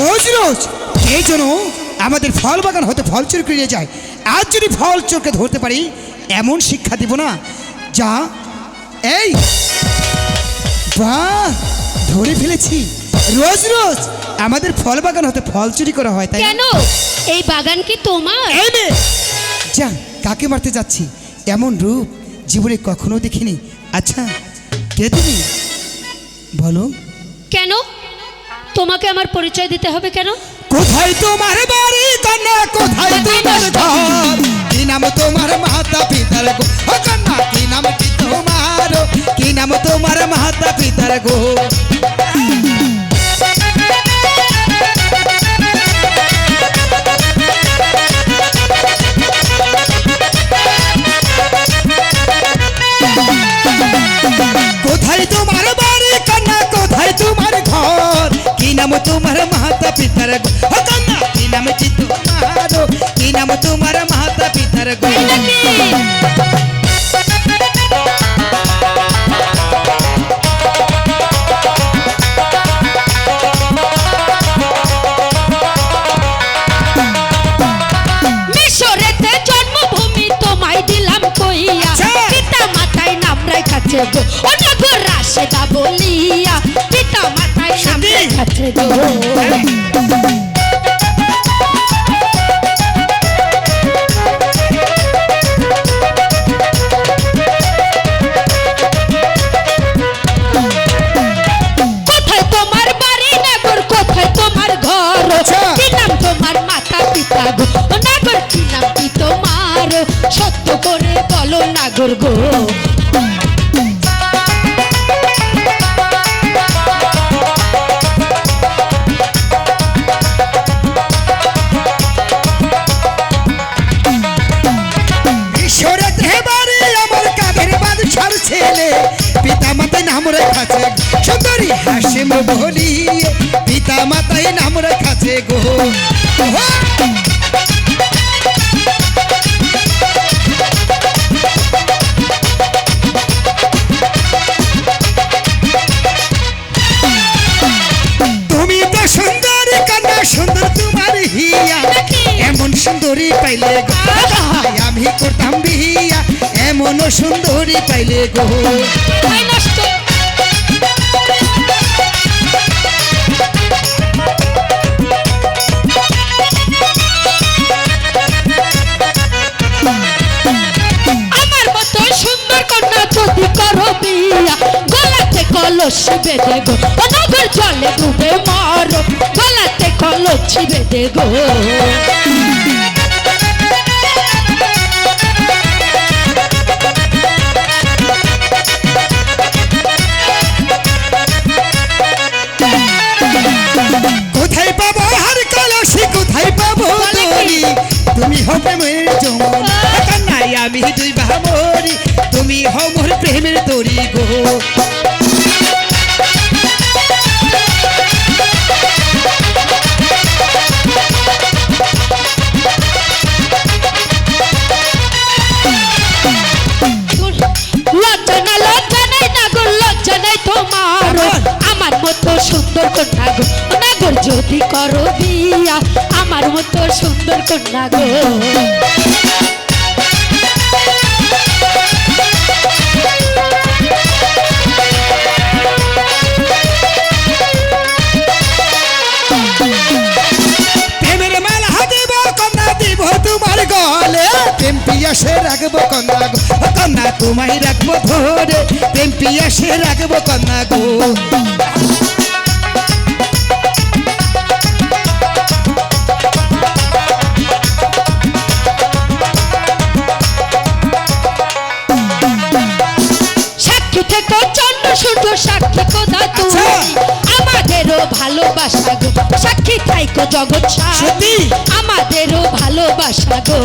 রোজ রোজ কে যেন আমাদের ফল বাগান হতে ফল চুরি করে যায়। আজ যদি ফল চোরকে ধরতে পারি এমন শিক্ষা দিব না যা এই বাহ ধরে ফেলেছি। রোজ রোজ আমাদের ফল বাগান হতে ফল চুরি করা হয় তাই কেন? এই বাগান কি তোমার? যা কাকে মারতে যাচ্ছি? এমন রূপ জীবনে কখনো দেখিনি। আচ্ছা কে তুমি? বলো। কেন? তোমাকে আমার পরিচয় দিতে হবে কেন? কোথায় তোমার বাড়ি কন্যা কোথায় তোমার ঘর? কি নাম তোমার মাতা পিতার গো? কন্যা কি নাম কি তোমার? কি নাম তোমার মাতা পিতার গো? কি নাম তোমার মাতা পিতার গো ও কন্যা কি নাম কি তোমার কি নাম তোমার মাতা পিতার গো তাই নাকি? মিশরেতে জন্মভূমি তোমায় দিলাম কইয়া আচ্ছা। পিতা মাতায় নাম রেখাছে গো নাম সত্যি? রেখাছে গো কোথায় তোমার বাড়ি নাগর কোথায় তোমার ঘর আচ্ছা। নাগর কি নাম কি তোমার সত্য করে বলো নাগর গো হাসিম বলি পিতা মাতায় নাম রেখাছে গো! তুমি তো সুন্দরী কন্যা সুন্দর তোমার হিয়া। এমন সুন্দরী পাইলে গো। আমি করতাম বিয়া এমন সুন্দরী পাইলে গো। বিয়া। গলাতে কলসি বেঁধে গো ও নগর জলে ডুবে মারো। গলাতে কলসি বেঁধে গো। কোথায় পাবো হার কলসি কোথায় পাবো তুমি হবে আমি ভামরি তুমি হও মোর প্রেমের দড়ি গো। আমার মতো সুন্দর কন্যা গো নাগর যদি করো বিয়া আমার মতো সুন্দর কন্যা গো। রাখব কন্যা গো। কন্যা তোমায় রাখব ধরে প্রেম পিয়াসে রাখব কন্যা গো। সাক্ষী কোদা তুমি আচ্ছা। আমাদেরও ভালোবাসা গো। সাক্ষী থাইকো জগৎ সাক্ষী আমাদেরও ভালোবাসা গো।